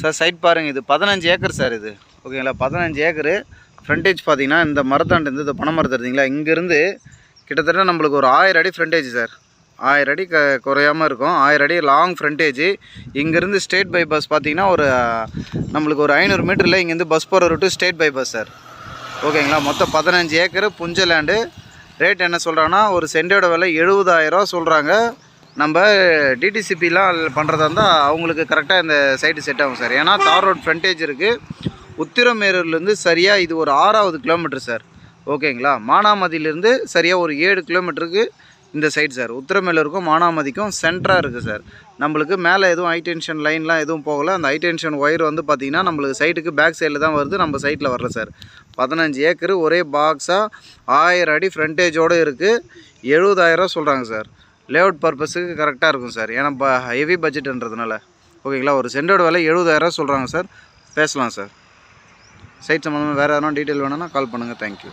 Sir side பாருங்கள் இது பதினஞ்சு ஏக்கர் சார் இது. ஓகேங்களா பதினஞ்சு ஏக்கரு. ஃப்ரண்டேஜ் பார்த்தீங்கன்னா இந்த மரத்தாண்டு இந்த பனை மரத்து இருந்தீங்களா இங்கேருந்து கிட்டத்தட்ட நம்மளுக்கு ஒரு ஆயிரம் அடி ஃப்ரண்டேஜ் சார். ஆயிரம் அடி க குறையாமல் இருக்கும். ஆயிரம் அடி லாங் ஃப்ரண்டேஜ் இங்கேருந்து ஸ்டேட் பைபாஸ் பார்த்தீங்கன்னா ஒரு நம்மளுக்கு ஒரு ஐநூறு மீட்டரில் இங்கேருந்து பஸ் போகிற ரூட்டு ஸ்டேட் பைபாஸ் சார். ஓகேங்களா மொத்தம் பதினஞ்சு ஏக்கர் புஞ்ச லேண்டு ரேட் என்ன சொல்கிறாங்கன்னா ஒரு சென்டோட விலை எழுபதாயிரரூவா சொல்கிறாங்க நம்ம டிடிசிபிலாம் பண்ணுறதா இருந்தால் அவங்களுக்கு கரெக்டாக இந்த சைடு செட் ஆகும் சார். ஏன்னா தார் ரோட் ஃப்ரண்டேஜ் இருக்குது உத்திரமேரூர்லேருந்து சரியாக இது ஒரு ஆறாவது கிலோமீட்டர் சார். ஓகேங்களா மானாமதியிலேருந்து சரியாக ஒரு ஏழு கிலோமீட்டருக்கு இந்த சைடு சார். உத்திரமேலூருக்கும் மானாமதிக்கும் சென்டராக இருக்குது சார். நம்மளுக்கு மேலே எதுவும் ஹை டென்ஷன் லைன்லாம் எதுவும் போகல. அந்த ஹை டென்ஷன் ஒயர் வந்து பார்த்திங்கன்னா நம்மளுக்கு சைட்டுக்கு பேக் சைடில் தான் வருது. நம்ம சைட்டில் வரல சார். பதினஞ்சு ஏக்கரு ஒரே பாக்ஸாக ஆயிரம் அடி ஃப்ரண்டேஜோடு இருக்குது எழுபதாயிரம் சொல்கிறாங்க சார். லேஅவுட் பர்பஸுக்கு கரெக்டாக இருக்கும் சார் ஏன்னா ப ஹெவி பட்ஜெட்டுன்றதுனால ஓகேங்களா ஒரு சென்டோட விலை எழுபதாயிரம் சொல்கிறாங்க சார் பேசலாம் சார் சைட் சம்மந்தமாக வேறு எதனா டீட்டெயில் வேணும்னா கால் பண்ணுங்கள் தேங்க்யூ